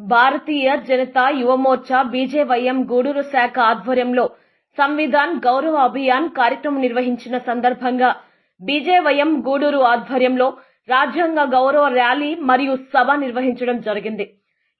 భారతీయ Janata Yuva Morcha BJYM Gudur శాఖ ఆధ్వర్యంలో సంవిధాన్ గౌరవ అభియాన్ కార్యక్రమం నిర్వహించిన సందర్భంగా బీజేవైఎం గూడూరు ఆధ్వర్యంలో రాజ్యాంగ గౌరవ ర్యాలీ మరియు సభ నిర్వహించడం జరిగింది.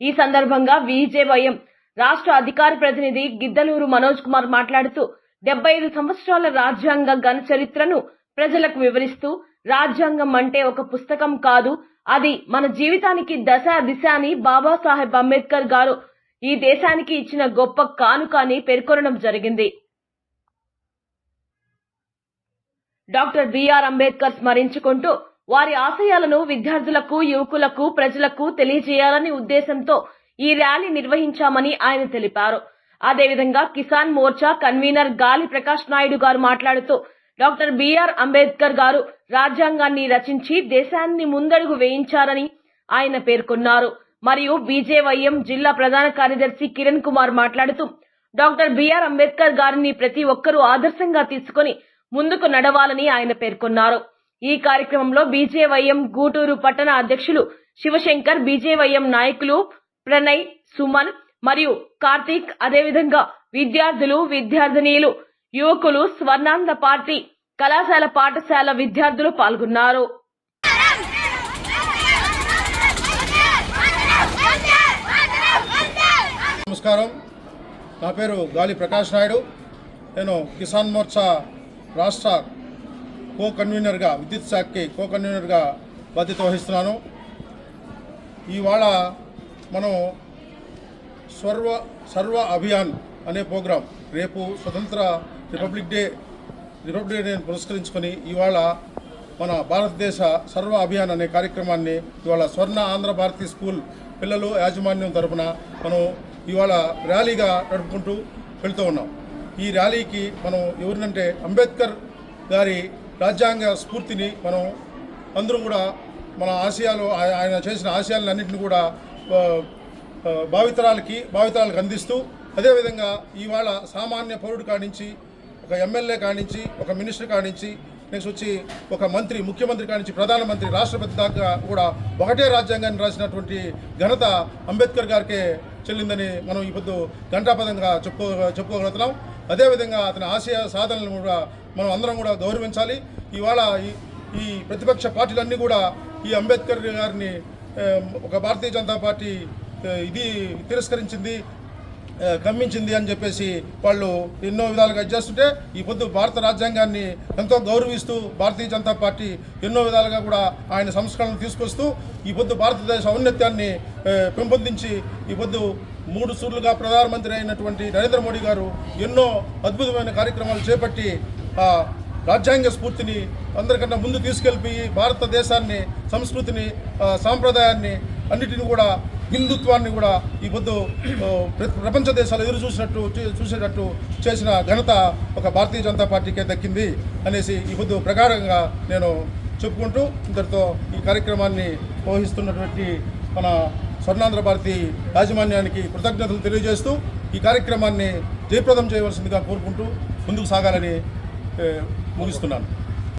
ఈ సందర్భంగా బీజేవైఎం రాష్ట్ర అధికార ప్రతినిధి గిద్దలూరు మనోజ్ కుమార్ మాట్లాడుతూ డెబ్బై ఐదు సంవత్సరాల రాజ్యాంగ ఘన చరిత్రను ప్రజలకు వివరిస్తూ రాజ్యాంగం అంటే ఒక పుస్తకం కాదు అది మన జీవితానికి దశ దిశ అని బాబాసాహెబ్ అంబేద్కర్ గారు ఈ దేశానికి ఇచ్చిన గొప్ప కానుక అని పేర్కొనడం జరిగింది. డాక్టర్ బిఆర్ అంబేద్కర్ స్మరించుకుంటూ వారి ఆశయాలను విద్యార్థులకు యువకులకు ప్రజలకు తెలియజేయాలనే ఉద్దేశంతో ఈ ర్యాలీ నిర్వహించామని ఆయన తెలిపారు. అదేవిధంగా కిసాన్ మోర్చా కన్వీనర్ గాలి ప్రకాష్ నాయుడు గారు మాట్లాడుతూ డాక్టర్ బిఆర్ అంబేద్కర్ గారు రాజ్యాంగాన్ని రచించి దేశాన్ని ముందడుగు వేయించారని ఆయన పేర్కొన్నారు. మరియు బీజేవైఎం జిల్లా ప్రధాన కార్యదర్శి కిరణ్ కుమార్ మాట్లాడుతూ డాక్టర్ బిఆర్ అంబేద్కర్ గారిని ప్రతి ఒక్కరూ ఆదర్శంగా తీసుకొని ముందుకు నడవాలని ఆయన పేర్కొన్నారు. ఈ కార్యక్రమంలో బీజేవైఎం గూటూరు పట్టణ అధ్యక్షులు శివశంకర్ బీజేవైఎం నాయకులు ప్రణయ్ సుమన్ మరియు కార్తీక్ అదేవిధంగా విద్యార్థులు విద్యార్థినీలు యువకులు స్వర్ణాంధ పార్టీ కళాశాల పాఠశాల విద్యార్థులు పాల్గొన్నారు. నమస్కారం. నా పేరు గాలి ప్రకాష్ నాయుడు. నేను కిసాన్ మోర్చా రాష్ట్ర కో కన్వీనర్గా విద్యుత్ శాఖకి కో కన్వీనర్గా బాధ్యత వహిస్తున్నాను. ఇవాళ మనం సర్వ సర్వ అభియాన్ అనే ప్రోగ్రాం రేపు స్వతంత్ర రిపబ్లిక్ డే రిపబ్లిక్ డేని పురస్కరించుకొని ఇవాళ మన భారతదేశ సర్వ అభియాన్ అనే కార్యక్రమాన్ని ఇవాళ స్వర్ణ ఆంధ్ర భారతి స్కూల్ పిల్లలు యాజమాన్యం తరపున మనం ఇవాళ ర్యాలీగా నడుపుకుంటూ వెళ్తూ ఉన్నాం. ఈ ర్యాలీకి మనం ఎవరినంటే అంబేద్కర్ గారి రాజ్యాంగ స్ఫూర్తిని మనం అందరూ కూడా మన ఆశయాలు ఆయన చేసిన ఆశయాలన్నింటిని కూడా భావితరాలకి భావితరాలకు అందిస్తూ అదేవిధంగా ఇవాళ సామాన్య పౌరుడు కానించి ఒక ఎమ్మెల్యే కానించి ఒక మినిస్టర్ కానించి నెక్స్ట్ వచ్చి ఒక మంత్రి ముఖ్యమంత్రి కానించి ప్రధానమంత్రి రాష్ట్రపతి దాకా కూడా ఒకటే రాజ్యాంగాన్ని రాసినటువంటి ఘనత అంబేద్కర్ గారికే చెల్లిందని మనం ఈ పొద్దు ఘంటాపదంగా చెప్పుకో చెప్పుకోగలుగుతున్నాం. అదేవిధంగా అతని ఆశయ సాధనలను కూడా మనం అందరం కూడా గౌరవించాలి. ఇవాళ ఈ ఈ ప్రతిపక్ష పార్టీలన్నీ కూడా ఈ అంబేద్కర్ గారిని ఒక భారతీయ జనతా పార్టీ ఇది తిరస్కరించింది. కమ్మించింది అని చెప్పేసి వాళ్ళు ఎన్నో విధాలుగా చేస్తుంటే ఈ పొద్దు భారత రాజ్యాంగాన్ని ఎంతో గౌరవిస్తూ భారతీయ జనతా పార్టీ ఎన్నో విధాలుగా కూడా ఆయన సంస్కరణలు తీసుకొస్తూ ఈ పొద్దు భారతదేశ ఔన్నత్యాన్ని పెంపొందించి ఈ పొద్దు మూడు సూర్లుగా ప్రధానమంత్రి అయినటువంటి నరేంద్ర మోడీ గారు ఎన్నో అద్భుతమైన కార్యక్రమాలు చేపట్టి ఆ రాజ్యాంగ స్ఫూర్తిని అందరికన్నా ముందు తీసుకెళ్ళిపోయి భారతదేశాన్ని సంస్కృతిని సాంప్రదాయాన్ని అన్నిటిని కూడా హిందుత్వాన్ని కూడా ఈ పొద్దు ప్ర- ప్రపంచ దేశాలు ఎదురు చూసినట్టు చూ- చూసేటట్టు చేసిన ఘనత ఒక భారతీయ జనతా పార్టీకే దక్కింది అనేసి ఈ పొద్దు ప్రకారంగా నేను చెప్పుకుంటూ ఇంతటితో ఈ కార్యక్రమాన్ని పోహిస్తున్నటువంటి మన స్వర్ణాంధ్ర భారతి యాజమాన్యానికి కృతజ్ఞతలు తెలియజేస్తూ ఈ కార్యక్రమాన్ని జయప్రదం చేయవలసిందిగా కోరుకుంటూ ముందుకు సాగాలని ముగిస్తున్నాను.